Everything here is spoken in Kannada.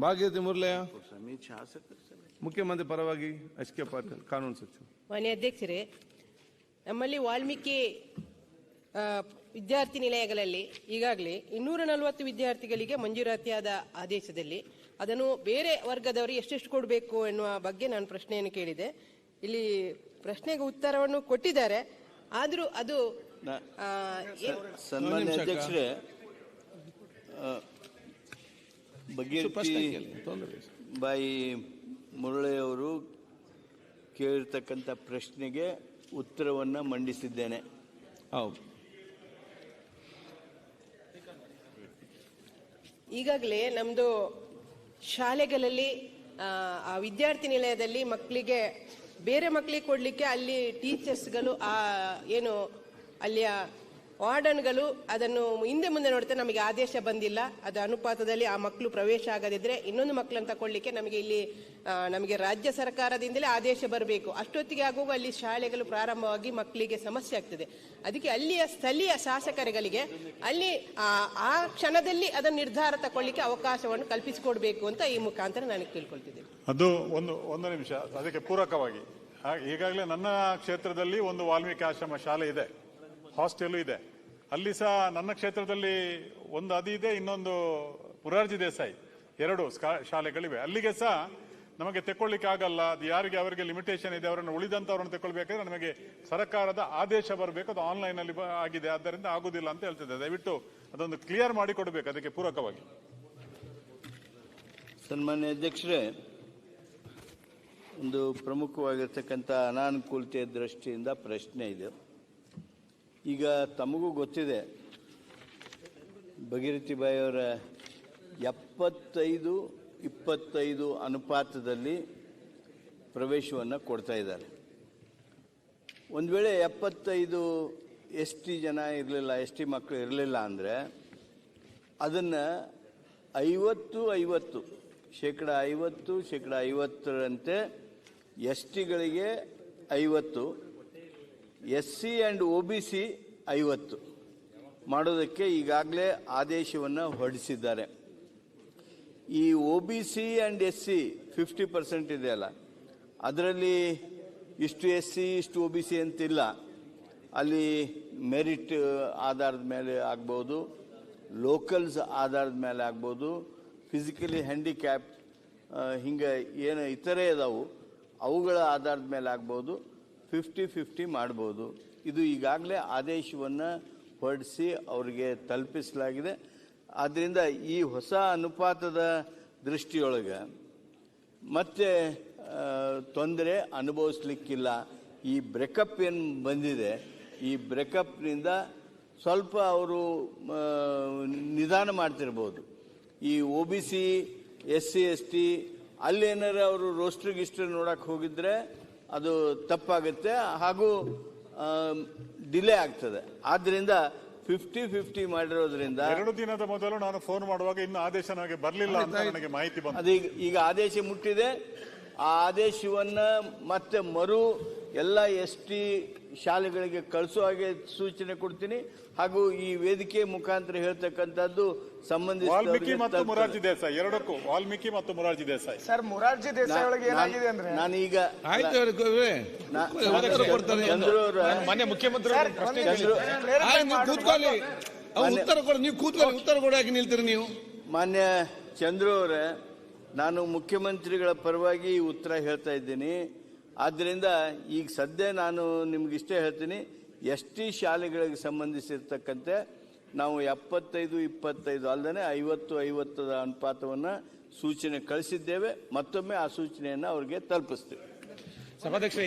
ಭಾಗೀರಥಿ ಮುರ್ಲೆಯ ಮುಖ್ಯಮಂತ್ರಿ ಪರವಾಗಿ ಎಚ್ ಕೆ ಪಾಟೀಲ್ ಕಾನೂನು ಸಚಿವ. ಮಾನ್ಯ ಅಧ್ಯಕ್ಷರೇ ನಮ್ಮಲ್ಲಿ ವಾಲ್ಮೀಕಿ ವಿದ್ಯಾರ್ಥಿ ನಿಲಯಗಳಲ್ಲಿ ಈಗಾಗಲೇ ಇನ್ನೂರ ನಲವತ್ತು ವಿದ್ಯಾರ್ಥಿಗಳಿಗೆ ಮಂಜೂರಾತಿಯಾದ ಆದೇಶದಲ್ಲಿ ಅದನ್ನು ಬೇರೆ ವರ್ಗದವರು ಎಷ್ಟೆಷ್ಟು ಕೊಡಬೇಕು ಎನ್ನುವ ಬಗ್ಗೆ ನಾನು ಪ್ರಶ್ನೆಯನ್ನು ಕೇಳಿದೆ. ಇಲ್ಲಿ ಪ್ರಶ್ನೆಗೆ ಉತ್ತರವನ್ನು ಕೊಟ್ಟಿದ್ದಾರೆ. ಆದರೂ ಅದು ಸನ್ಮಾನ್ಯ ಅಧ್ಯಕ್ಷರೇ ಇಲ್ಲ. ಬಾಯಿ ಮುರಳಿಯವರು ಕೇಳಿರ್ತಕ್ಕಂಥ ಪ್ರಶ್ನೆಗೆ ಉತ್ತರವನ್ನು ಮಂಡಿಸಿದ್ದೇನೆ. ಹೌದು. ಈಗಾಗಲೇ ನಮ್ಮದು ಶಾಲೆಗಳಲ್ಲಿ ಆ, ಆ ವಿದ್ಯಾರ್ಥಿ ನಿಲಯದಲ್ಲಿ ಮಕ್ಕಳಿಗೆ ಬೇರೆ ಮಕ್ಕಳಿಗೆ ಕೊಡಲಿಕ್ಕೆ ಅಲ್ಲಿ ಟೀಚರ್ಸ್ಗಳು ಆ ಏನು ಅಲ್ಲಿಯ ವಾರ್ಡನ್ಗಳು ಅದನ್ನು ಹಿಂದೆ ಮುಂದೆ ನೋಡುತ್ತೆ, ನಮಗೆ ಆದೇಶ ಬಂದಿಲ್ಲ. ಅದು ಅನುಪಾತದಲ್ಲಿ ಆ ಮಕ್ಕಳು ಪ್ರವೇಶ ಆಗದಿದ್ರೆ ಇನ್ನೊಂದು ಮಕ್ಕಳನ್ನು ತಗೊಳ್ಳಿಕ್ಕೆ ನಮಗೆ ಇಲ್ಲಿ ನಮಗೆ ರಾಜ್ಯ ಸರ್ಕಾರದಿಂದಲೇ ಆದೇಶ ಬರಬೇಕು. ಅಷ್ಟೊತ್ತಿಗೆ ಆಗುವಾಗ ಅಲ್ಲಿ ಶಾಲೆಗಳು ಪ್ರಾರಂಭವಾಗಿ ಮಕ್ಕಳಿಗೆ ಸಮಸ್ಯೆ ಆಗ್ತದೆ. ಅದಕ್ಕೆ ಅಲ್ಲಿಯ ಸ್ಥಳೀಯ ಶಾಸಕರುಗಳಿಗೆ ಅಲ್ಲಿ, ಆ ಕ್ಷಣದಲ್ಲಿ ಅದನ್ನು ನಿರ್ಧಾರ ತಗೊಳ್ಳಿಕ್ಕೆ ಅವಕಾಶವನ್ನು ಕಲ್ಪಿಸಿಕೊಡ್ಬೇಕು ಅಂತ ಈ ಮುಖಾಂತರ ನಾನು ಕೇಳ್ಕೊಳ್ತಿದ್ದೇನೆ. ಅದು ಒಂದು ಒಂದು ನಿಮಿಷ, ಅದಕ್ಕೆ ಪೂರಕವಾಗಿ. ಈಗಾಗಲೇ ನನ್ನ ಕ್ಷೇತ್ರದಲ್ಲಿ ಒಂದು ವಾಲ್ಮೀಕಿ ಆಶ್ರಮ ಶಾಲೆ ಇದೆ. ಹಾಸ್ಟೆಲು ಇದೆ. ಅಲ್ಲಿ ಸಹ ನನ್ನ ಕ್ಷೇತ್ರದಲ್ಲಿ ಒಂದು ಅದು ಇದೆ, ಇನ್ನೊಂದು ಪುರಾರ್ಜಿ ದೇಸಾಯಿ. ಎರಡು ಶಾಲೆಗಳಿವೆ. ಅಲ್ಲಿಗೆ ಸಹ ನಮಗೆ ತೆಕ್ಕೊಳ್ಳಿಕ್ಕೆ ಆಗಲ್ಲ. ಅದು ಯಾರಿಗೆ ಅವರಿಗೆ ಲಿಮಿಟೇಷನ್ ಇದೆ, ಅವರನ್ನು ಉಳಿದಂತವರನ್ನು ತೆಕ್ಕೊಳ್ಬೇಕಾದ್ರೆ ನಮಗೆ ಸರ್ಕಾರದ ಆದೇಶ ಬರಬೇಕು. ಅದು ಆನ್ಲೈನಲ್ಲಿ ಆಗಿದೆ. ಆದ್ದರಿಂದ ಆಗುದಿಲ್ಲ ಅಂತ ಹೇಳ್ತಿದೆ ದಯವಿಟ್ಟು ಅದೊಂದು ಕ್ಲಿಯರ್ ಮಾಡಿ ಕೊಡಬೇಕು ಅದಕ್ಕೆ ಪೂರಕವಾಗಿ. ಸನ್ಮಾನ್ಯ ಅಧ್ಯಕ್ಷರೇ, ಒಂದು ಪ್ರಮುಖವಾಗಿರ್ತಕ್ಕಂಥ ಅನಾನುಕೂಲತೆಯ ದೃಷ್ಟಿಯಿಂದ ಪ್ರಶ್ನೆ ಇದೆ. ಈಗ ತಮಗೂ ಗೊತ್ತಿದೆ, ಭಗೀರಥಿ ಬಾಯಿಯವರ ಎಪ್ಪತ್ತೈದು, ಇಪ್ಪತ್ತೈದು ಅನುಪಾತದಲ್ಲಿ ಪ್ರವೇಶವನ್ನು ಕೊಡ್ತಾ ಇದ್ದಾರೆ. ಒಂದು ವೇಳೆ ಎಪ್ಪತ್ತೈದು ಎಸ್ ಟಿ ಜನ ಇರಲಿಲ್ಲ ಎಸ್ ಟಿ ಮಕ್ಕಳು ಇರಲಿಲ್ಲ ಅಂದರೆ ಅದನ್ನು ಐವತ್ತು ಐವತ್ತು, ಶೇಕಡ ಐವತ್ತು, ಶೇಕಡ ಐವತ್ತರಂತೆ ಎಸ್ ಟಿಗಳಿಗೆ ಐವತ್ತು S C and O B C ಐವತ್ತು. ಮಾಡೋದಕ್ಕೆ ಈಗಾಗಲೇ ಆದೇಶವನ್ನು ಹೊರಡಿಸಿದ್ದಾರೆ. ಈ O B C and S C fifty percent ಇದೆಯಲ್ಲ ಅದರಲ್ಲಿ ಇಷ್ಟು ಎಸ್ ಸಿ ಇಷ್ಟು ಒ ಬಿ ಸಿ ಅಂತಿಲ್ಲ. ಅಲ್ಲಿ ಮೆರಿಟ್ ಆಧಾರದ ಮೇಲೆ ಆಗ್ಬೋದು, ಲೋಕಲ್ಸ್ ಆಧಾರದ ಮೇಲೆ ಆಗ್ಬೋದು, ಫಿಸಿಕಲಿ ಹ್ಯಾಂಡಿಕ್ಯಾಪ್ ಹಿಂಗೆ ಏನು ಇತರೆ ಇದಾವು, ಅವುಗಳ ಆಧಾರದ ಮೇಲೆ ಆಗ್ಬೋದು. ಫಿಫ್ಟಿ ಫಿಫ್ಟಿ ಮಾಡ್ಬೋದು. ಇದು ಈಗಾಗಲೇ ಆದೇಶವನ್ನು ಹೊರಡಿಸಿ ಅವರಿಗೆ ತಲುಪಿಸಲಾಗಿದೆ. ಆದ್ದರಿಂದ ಈ ಹೊಸ ಅನುಪಾತದ ದೃಷ್ಟಿಯೊಳಗೆ ಮತ್ತೆ ತೊಂದರೆ ಅನುಭವಿಸ್ಲಿಕ್ಕಿಲ್ಲ. ಈ ಬ್ರೇಕಪ್ ಏನು ಬಂದಿದೆ, ಈ ಬ್ರೇಕಪ್ನಿಂದ ಸ್ವಲ್ಪ ಅವರು ನಿಧಾನ ಮಾಡ್ತಿರ್ಬೋದು. ಈ O B C S C S T ಅಲ್ಲೇನಾರು ಅವರು ರೋಸ್ಟ್ರ್ ಗಿಸ್ಟ್ರ್ ನೋಡಕ್ಕೆ ಹೋಗಿದ್ರೆ ಅದು ತಪ್ಪಾಗುತ್ತೆ ಹಾಗೂ ಡಿಲೇ ಆಗ್ತದೆ. ಆದ್ದರಿಂದ ಫಿಫ್ಟಿ ಫಿಫ್ಟಿ ಮಾಡಿರೋದ್ರಿಂದ ಎರಡು ದಿನದ ಮೊದಲು ನಾನು ಫೋನ್ ಮಾಡುವಾಗ ಇನ್ನು ಆದೇಶ ನನಗೆ ಬರಲಿಲ್ಲ ಅಂತ ನನಗೆ ಮಾಹಿತಿ ಬಂತು. ಈಗ ಈಗ ಆದೇಶ ಮುಟ್ಟಿದೆ. ಆ ಆದೇಶವನ್ನ ಮತ್ತೆ ಮರು ಎಲ್ಲ ಎಸ್ ಟಿ ಶಾಲೆಗಳಿಗೆ ಕಳಿಸೋ ಹಾಗೆ ಸೂಚನೆ ಕೊಡ್ತೀನಿ. ಹಾಗೂ ಈ ವೇದಿಕೆ ಮುಖಾಂತರ ಹೇಳ್ತಕ್ಕಂಥದ್ದು ವಾಲ್ಮೀಕಿ ಮತ್ತು ಸಂಬಂಧಿಸಿದ ಮೊರಾರ್ಜಿ ದೇಸಾಯಿ ಎರಡಕ್ಕೂ. ವಾಲ್ಮೀಕಿ ಮತ್ತು ಮೊರಾರ್ಜಿ ದೇಸಾಯಿ. ಸರ್ ಮೊರಾರ್ಜಿ ದೇಸಾಯಿ ಒಳಗೆ ಏನಾಗಿದೆ ಅಂದ್ರೆ? ನಾನೀಗ ಆಯ್ತು ಅವ್ರಿಗೆ ನಾ- ಉತ್ತರ ಕೊಡ್ತಾರೆ. ಮಾನ್ಯ ಮುಖ್ಯಮಂತ್ರಿ. ಕೂತ್ಕೊಳ್ಳಿ. ಉತ್ತರ ಕೊಡ ನೀವು ಕೂತ್ಕೊಳ್ಳಿ ಉತ್ತರ ಕೊಡಾಕಿ ನಿಲ್ತೀರಿ ನೀವು. ಮಾನ್ಯ ಚಂದ್ರು ಅವರೇ ನಾನು ಮುಖ್ಯಮಂತ್ರಿಗಳ ಪರವಾಗಿ ಉತ್ತರ ಹೇಳ್ತಾ ಇದ್ದೀನಿ. ಆದ್ದರಿಂದ ಈಗ ಸದ್ಯ ನಾನು ನಿಮ್ಗಿಷ್ಟೇ ಹೇಳ್ತೀನಿ ಎಸ್ ಟಿ ಶಾಲೆಗಳಿಗೆ ಸಂಬಂಧಿಸಿರ್ತಕ್ಕಂತೆ ನಾವು ಎಪ್ಪತ್ತೈದು ಇಪ್ಪತ್ತೈದು ಅಲ್ಲದೆ ಐವತ್ತು ಐವತ್ತದ ಅನುಪಾತವನ್ನು ಸೂಚನೆ ಕಳಿಸಿದ್ದೇವೆ. ಮತ್ತೊಮ್ಮೆ ಆ ಸೂಚನೆಯನ್ನು ಅವರಿಗೆ ತಲುಪಿಸ್ತೇವೆ. ಸಭಾಧ್ಯಕ್ಷ